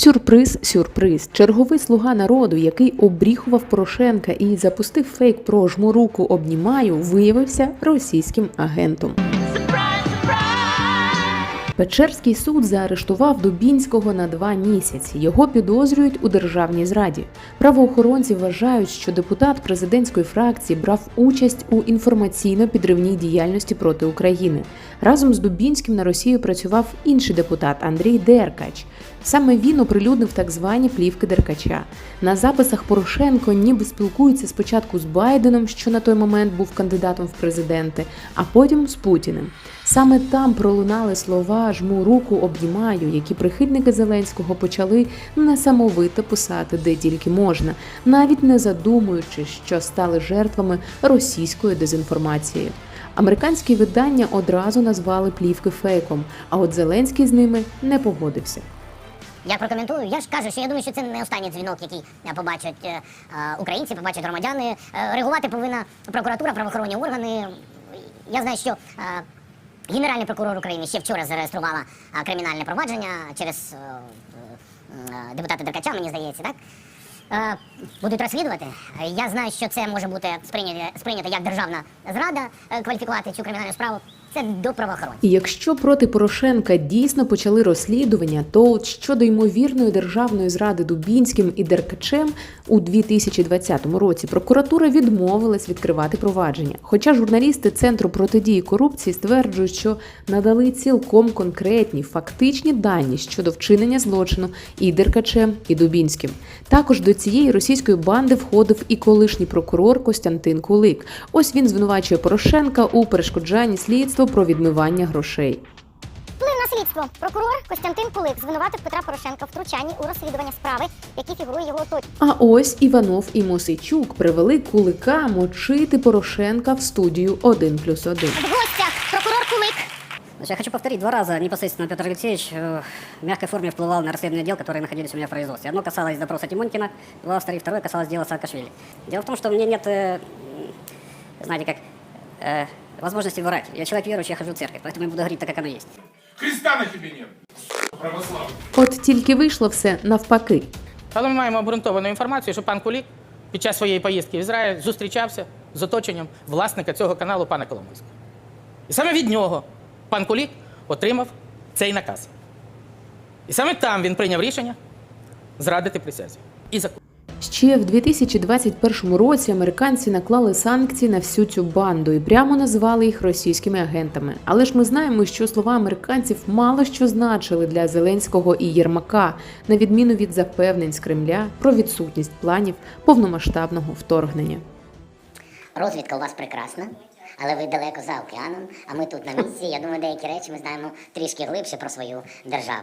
Сюрприз, сюрприз. Черговий слуга народу, який обріхував Порошенка і запустив фейк про жму руку обнімаю, виявився російським агентом. Печерський суд заарештував Дубінського на два місяці. Його підозрюють у державній зраді. Правоохоронці вважають, що депутат президентської фракції брав участь у інформаційно-підривній діяльності проти України. Разом з Дубінським на Росію працював інший депутат Андрій Деркач. Саме він оприлюднив так звані плівки Деркача. На записах Порошенко ніби спілкується спочатку з Байденом, що на той момент був кандидатом в президенти, а потім з Путіним. Саме там пролунали слова жму руку обіймаю, які прихильники Зеленського почали несамовито писати де тільки можна, навіть не задумуючись, що стали жертвами російської дезінформації. Американські видання одразу назвали плівки фейком, а от Зеленський з ними не погодився. Я прокоментую. Я ж кажу, що я думаю, що це не останній дзвінок, який е, побачать е, е, українці, побачать громадяни. Е, Реагувати повинна прокуратура, правоохоронні органи. Я знаю, що е, Генеральний прокурор України ще вчора зареєструвала е, кримінальне провадження через е, е, депутата Деркача, мені здається, так? Будуть розслідувати. Я знаю, що це може бути сприйнято, сприйнято як державна зрада, е, кваліфікувати цю кримінальну справу. Це до правоохоронців. І якщо проти Порошенка дійсно почали розслідування, то от щодо ймовірної державної зради Дубінським і Деркачем у 2020 році прокуратура відмовилась відкривати провадження. Хоча журналісти Центру протидії корупції стверджують, що надали цілком конкретні фактичні дані щодо вчинення злочину і Деркачем, і Дубінським. Також до цієї російської банди входив і колишній прокурор Костянтин Кулик. Ось він звинувачує Порошенка у перешкоджанні слідства про відмивання грошей. Вплив на слідство. Прокурор Костянтин Кулик звинуватив Петра Порошенка в втручанні у розслідування справи, в якій фігурує його оточення. А ось Іванов і Мосейчук привели Кулика мочити Порошенка в студію 1 плюс 1. В гостях прокурор Кулик. Значит, я хочу повторить два раза непосредственно Петр Алексеевич э, в мягкой форме вплывал на расследование дел, которые находились у меня в производстве. Одно касалось допроса Тимонькина, два автора, и второе касалось дела Саакашвили. Дело в том, что мне нет, э, м, знаете как, э, возможности врать. Я человек верующий, я хожу в церковь, поэтому я буду говорить так, как оно есть. Христа на тебе нет. Православный. От тільки вийшло все навпаки. Але ми маємо обґрунтовану інформацію, що пан Кулік під час своєї поїздки в Ізраїль зустрічався з оточенням власника цього каналу пана Коломойського. І саме від нього пан Кулік отримав цей наказ. І саме там він прийняв рішення зрадити присязі. І закон. Ще в 2021 році американці наклали санкції на всю цю банду і прямо назвали їх російськими агентами. Але ж ми знаємо, що слова американців мало що значили для Зеленського і Єрмака, на відміну від запевнень з Кремля про відсутність планів повномасштабного вторгнення. Розвідка у вас прекрасна, але ви далеко за океаном, а ми тут на місці. Я думаю, деякі речі ми знаємо трішки глибше про свою державу.